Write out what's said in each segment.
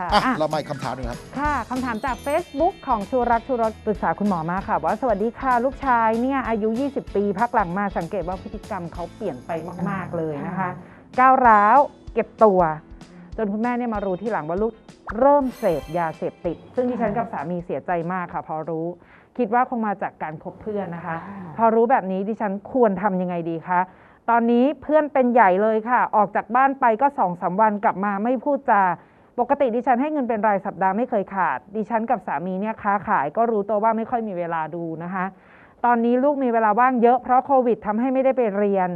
ค่ะอะ อะเรามาอีกคำถามหนึ่งครับ ค่ะคำถามจาก Facebook ของชูรักชูรสปรึกษาคุณหมอมาค่ะ ว่าสวัสดีค่ะ ลูกชายเนี่ยอายุ 20 ปี พักหลังมาสังเกตว่าพฤติกรรมเขาเปลี่ยนไปมาก ๆ เลยนะคะก้าวร้าวเก็บตัว จนคุณแม่เนี่ยมารู้ที่หลังว่าลูกเริ่มเสพยาเสพติด ซึ่งดิฉันกับสามีเสียใจมากค่ะ พอรู้ คิดว่าคงมาจากการคบเพื่อนนะคะ พอรู้แบบนี้ดิฉันควรทำยังไงดีคะตอนนี้เพื่อนเป็นใหญ่เลยค่ะ ออกจากบ้านไปก็สองสามวันกลับมาไม่พูดจา ปกติดิฉันให้เงินเป็นรายสัปดาห์ไม่เคยขาด ดิฉันกับสามีเนี่ยค้าขายก็รู้ตัวว่าไม่ค่อยมีเวลาดูนะคะ ตอนนี้ลูกมีเวลาว่างเยอะเพราะโควิดทำให้ไม่ได้ไปเรียน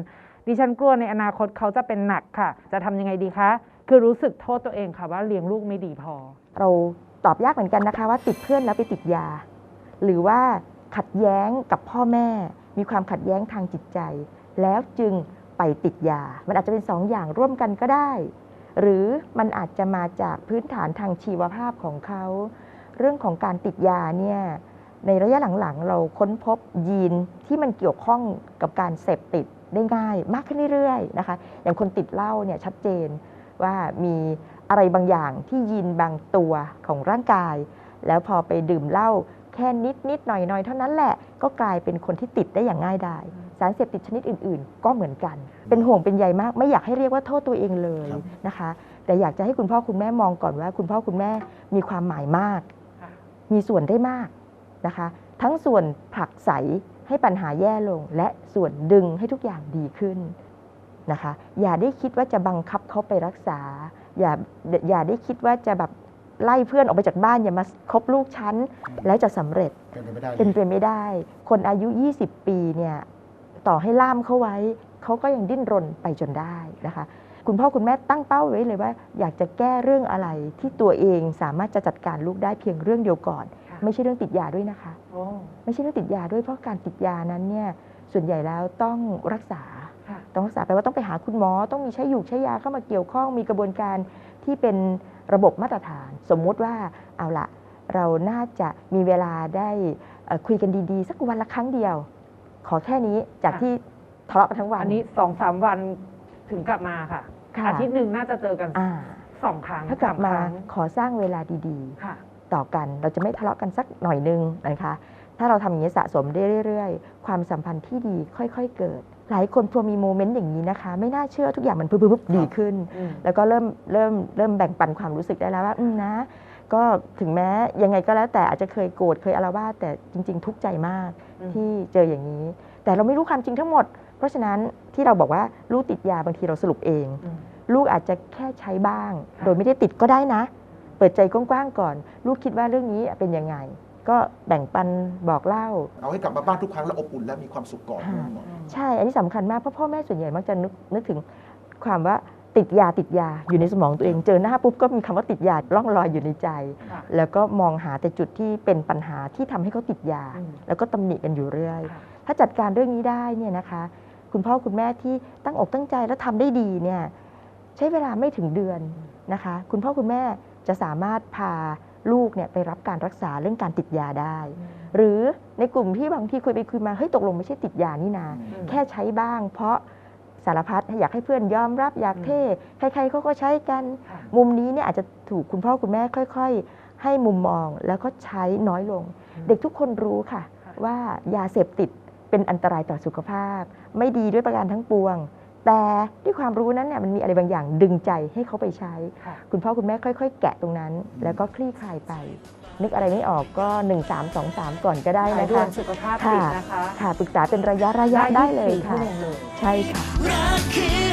ดิฉันกลัวในอนาคตเขาจะเป็นหนักค่ะ จะทำยังไงดีคะ คือรู้สึกโทษตัวเองค่ะว่าเลี้ยงลูกไม่ดีพอ เราตอบยากเหมือนกันนะคะว่าติดเพื่อนแล้วไปติดยา หรือว่าขัดแย้งกับพ่อแม่ มีความขัดแย้งทางจิตใจ แล้วจึงไปติดยา มันอาจจะเป็นสองอย่างร่วมกันก็ได้ หรือมันอาจจะมาจากพื้นฐานทางชีวภาพของเขา เรื่องของการติดยาเนี่ยในระยะหลังๆ เราค้นพบยีนที่มันเกี่ยวข้องกับการเสพติดได้ง่าย มากขึ้นเรื่อยๆนะคะ อย่างคนติดเหล้าเนี่ยชัดเจนว่ามีอะไรบางอย่างที่ยีนบางตัวของร่างกาย แล้วพอไปดื่มเหล้าแค่นิดนิดๆหน่อยหน่อยๆเท่านั้นแหละก็กลายเป็นคนที่ติดได้อย่างง่ายดาย สารเสพติดชนิดอื่นๆ ก็เหมือนกัน เป็นห่วงเป็นใยมาก ไม่อยากให้เรียกว่าโทษตัวเองเลยครับนะคะ แต่อยากจะให้คุณพ่อคุณแม่มองก่อนว่า คุณพ่อคุณแม่มีความหมายมากค่ะมีส่วนได้มากนะคะ ทั้งส่วนผลักไสให้ปัญหาแย่ลง และส่วนดึงให้ทุกอย่างดีขึ้นนะคะ อย่าได้คิดว่าจะบังคับเขาไปรักษา อย่าอย่าได้คิดว่าจะแบบไล่เพื่อนออกไปจากบ้านอย่ามาคบลูกฉันแล้วจะสำเร็จเป็นไปไม่ได้เลยเป็นไปไม่ได้ คนอายุ 20 ปีเนี่ย ต่อให้ล่ามเขาไว้ เขาก็ยังดิ้นรนไปจนได้นะคะ คุณพ่อคุณแม่ตั้งเป้าไว้เลยว่า อยากจะแก้เรื่องอะไรที่ตัวเองสามารถจะจัดการลูกได้เพียงเรื่องเดียวก่อนค่ะไม่ใช่เรื่องติดยาด้วยนะคะโอ้ไม่ใช่เรื่องติดยาด้วยเพราะการติดยานั้นเนี่ยส่วนใหญ่แล้วต้องรักษาค่ะต้องรักษาแปลว่าต้องไปหาคุณหมอ ต้องมีใช้อยู่ใช้ยาเข้ามาเกี่ยวข้องมีกระบวนการที่เป็นระบบมาตรฐาน สมมุติว่าเอาละเราน่าจะมีเวลาได้เอ่อคุยกันดีๆ สักวันละครั้งเดียว ขอแค่นี้จากค่ะที่ทะเลาะกันทั้งวันอันนี้สองสามวันถึงกลับมาค่ะค่ะอาทิตย์หนึ่งน่าจะเจอกันอ่าสองครั้งถ้ากลับมาสครั้งขอสร้างเวลาดีค่ะๆต่อกันเราจะไม่ทะเลาะกันสักหน่อยนึงนะคะถ้าเราทำอย่างนี้สะสมได้เรื่อยๆ ความสัมพันธ์ที่ดีค่อย ๆ เกิด หลายคนพอมีโมเมนต์อย่างนี้นะคะ ไม่น่าเชื่อทุกอย่างมันปุ๊บๆๆดีขึ้นอืมแล้วก็เริ่มเริ่มเริ่มแบ่งปันความรู้สึกได้แล้วว่าอืมนะ ก็ถึงแม้ยังไงก็แล้วแต่อาจจะเคยโกรธเคยอาละวาดแต่จริง ๆ ทุกข์ใจมากอืมที่เจออย่างนี้ แต่เราไม่รู้ความจริงทั้งหมด เพราะฉะนั้นที่เราบอกว่าลูกติดยาบางทีเราสรุปเองอืมลูกอาจจะแค่ใช้บ้างค่ะโดยไม่ได้ติดก็ได้นะ เปิดใจกว้างๆก่อน ลูกคิดว่าเรื่องนี้เป็นยังไง ก็แบ่งปันบอกเล่า เอาให้กลับมาบ้านทุกครั้งแล้วอบอุ่นและมีความสุขก่อนค่ะคุณหมอใช่ อันนี้สำคัญมากเพราะพ่อแม่ส่วนใหญ่มักจะนึกนึกถึงความว่า ติดยาติดยาอยู่ในสมองตัวเอง เจอหน้าปุ๊บก็มีคำว่าติดยาล่องลอยอยู่ในใจค่ะแล้วก็มองหาแต่จุดที่เป็นปัญหาที่ทำให้เขาติดยาอืมแล้วก็ตำหนิกันอยู่เรื่อยค่ะถ้าจัดการเรื่องนี้ได้เนี่ยนะคะ คุณพ่อคุณแม่ที่ตั้งอกตั้งใจและทำได้ดีเนี่ยใช้เวลาไม่ถึงเดือนนะคะ คุณพ่อคุณแม่จะสามารถพาลูกเนี่ยไปรับการรักษาเรื่องการติดยาได้ หรือในกลุ่มที่บางทีคุยไปคุยมาเฮ้ยตกลงไม่ใช่ติดยานี่นาอืมแค่ใช้บ้าง เพราะสารพัดอยากให้เพื่อนยอมรับอยากเท่ใครๆเขาก็ใช้กันค่ะมุมนี้เนี่ยอาจจะถูกคุณพ่อคุณแม่ค่อย ๆ ให้มุมมองแล้วก็ใช้น้อยลงอืมเด็กทุกคนรู้ค่ะค่ะ ว่ายาเสพติดเป็นอันตรายต่อสุขภาพ ไม่ดีด้วยประการทั้งปวง แต่ด้วยความรู้นั้นเนี่ยมันมีอะไรบางอย่างดึงใจให้เขาไปใช้ค่ะคุณพ่อคุณแม่ค่อย ๆ แกะตรงนั้น แล้วก็คลี่คลายไป นึกอะไรไม่ออกก็ 1 3 2 3 ก่อนก็ได้สายนะด่วคะนสุขภาพจิตนะคะ ค่ะปรึกษาเป็นระยะระยะได้เลย24ค่ะชั่วโมงเลยใช่ค่ะรักคือ